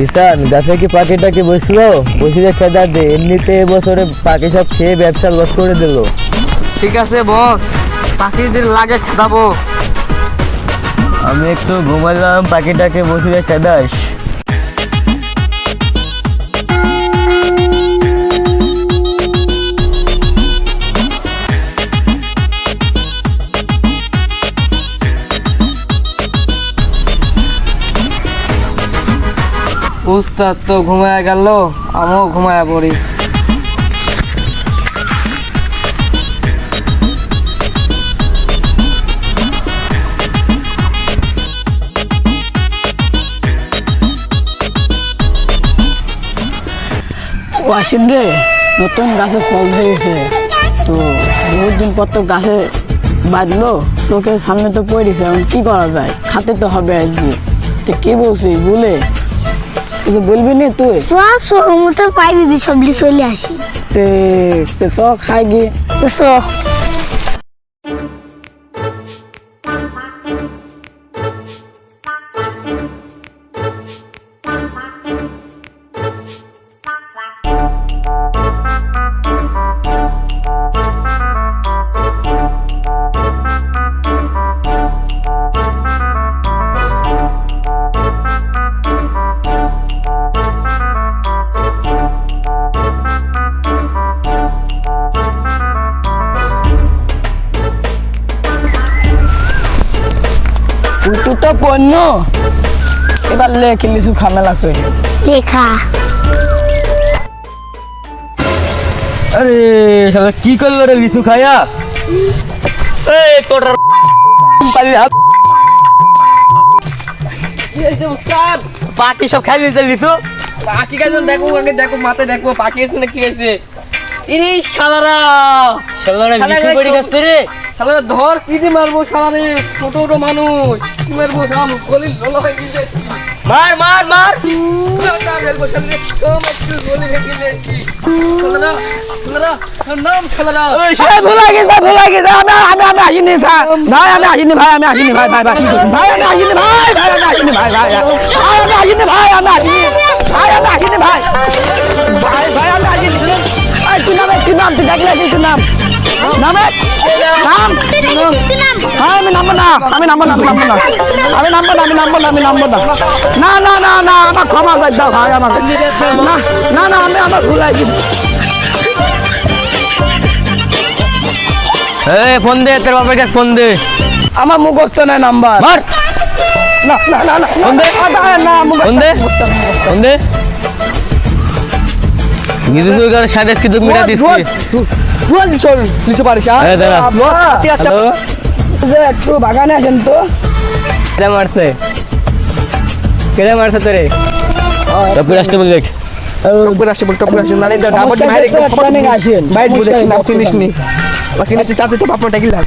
বিশান গাছে কি পাখিটাকে বসল? বসিয়ে খেদা দে এমনিতে এবছরে পাখি সব খেয়ে ব্যবসা লস করে দিল। ঠিক আছে বস। পাখিদের লাগে খেদাবো। আমি একটু ঘুমালাম পাখিটাকে বসিয়ে খেদাস। উস্তাদ তো ঘুমায় গেল, আমিও ঘুমায় পড়ি। ওয়াসিম রে, নতুন গাছে ফল ধরেছে। তো বহুত দিন পর তো গাছে বাঁধলো, চোখের সামনে তো পড়েছে এখন কি করা যায়? খাতে তো হবে আজকে তো কি বলছিস, বলে? কিছু বলবি নি তুই? সব মতো পাই দিদি সবলি চলে আসি। তে তে চ খাই গিয়ে। সো তুই তো পণ্য। এবার লেখে লিচু খামেলা করে। লেখা। আরে শালা কি করল রে লিচু খায়া? এই তোটার পালি হাত। উস্তাদ পাখি সব খাই দিয়েছে লিচু। পাখি গাছ দেখো আগে দেখো মাথায় দেখো পাখি এসে নাকি এসে ইরে শালারা। শালারা শালা লিচু গাছ রে। শালারা ধর কি দিয়ে মারবো শালারে? ছোট ছোট মানুষ। কি মারবো সাম গলি লোলা হয়ে গেছে মার মার মার। ভাই ভাই আমি আসিনি ভাই আমি আসিনি ভাই ভাই ভাই। ভাই আমি আসিনি ভাই ভাই আমি আসিনি ভাই ভাই ভাই। আমি আসিনি ভাই আমি আসিনি। ভাই আমি আসিনি। ভাই ভাই। ভাই আমি আসিনি। ভাই তুই নাম তুই ডাকলে তুই নাম? নামে? নাম? হ্যাঁ আমি নামবো না। আমি নামবো না নামবো না। আমি নামবো না আমি নামবো না আমি নামবো না। না না না না আমার ক্ষমা করে দাও ভাই আমাকে। না না না আমি আমার ভুল আছে এই ফোন দে তোর বাপের কাছে ফোন দে। আমার মুখস্থ নাই নাম্বার। মার। না না না না ফোন দে। না ফোন দে। ফোন দে। সুগার সাথে কিছু মিটা দিচ্ছি চল নিচে পারিস একটু বাগানে আসেন তো। কেটে মারছে? কেটে মারছে তোরে? দেখ। টপকে বল টপকে নালে অনেক আসেন। বাইট বুঝে সমস্যা নাম আছে, চিনিস নি। বা চিনিস নি তাতে তো বাপটা গিলা।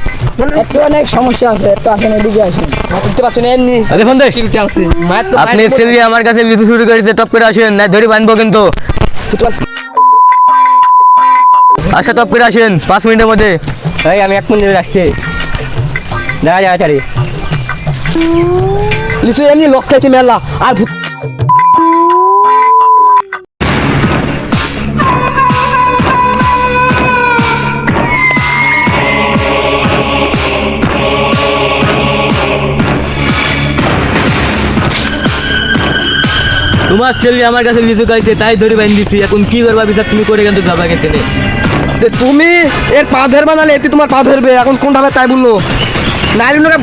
একটু অনেক সমস্যা আছে একটু আসেন এদিকে আসেন। বুঝতে পারছ না এমনি আরে ফোন দে কিলতে আছে আপনি সেলভি আমার কাছে লিচু শুরু করেছে টপ করে আসেন না ধরে বানবো কিন্তু। আচ্ছা টপ করে আসেন পাঁচ মিনিটের মধ্যে। এই আমি এক মিনিট রাখছি দেখা যায় চারি লিচু এমনি লস খাইছে মেলা আর তোমার সেলভি আমার কাছে লিচু খাইছে তাই ধরে বান দিছি। এখন কি করবা বিচার তুমি করে কিন্তু যাবা গেছে যে তুমি এর পা ধরবা নালে এতে তোমার পা ধরবে। এখন কোনটা হবে তাই বলল। নাইলে ওনাকে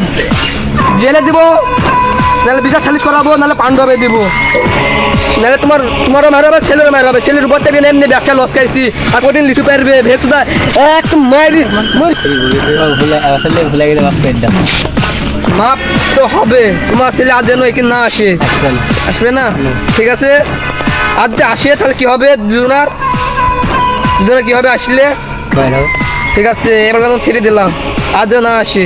জেলে দিব নাহলে বিচার সালিশ করাবো নাহলে পাণ্ডবে দিব। নাহলে তোমার তোমারও মার হবে ছেলেরও মার হবে। ছেলের উপর থেকে এমনি ব্যবসা লস খাইছি আর কদিন লিচু পারবে। ভেটুদা এক মারি ভুলে গেলে মাপ তো হবে তোমার ছেলে আজ যেন এখানে না আসে। আসবে না? ঠিক আছে? আজ যে আসে তাহলে কি হবে? দুজনার দুজনের কি আসলে? ঠিক আছে এবার কথা ছেড়ে দিলাম। আজও না আসে।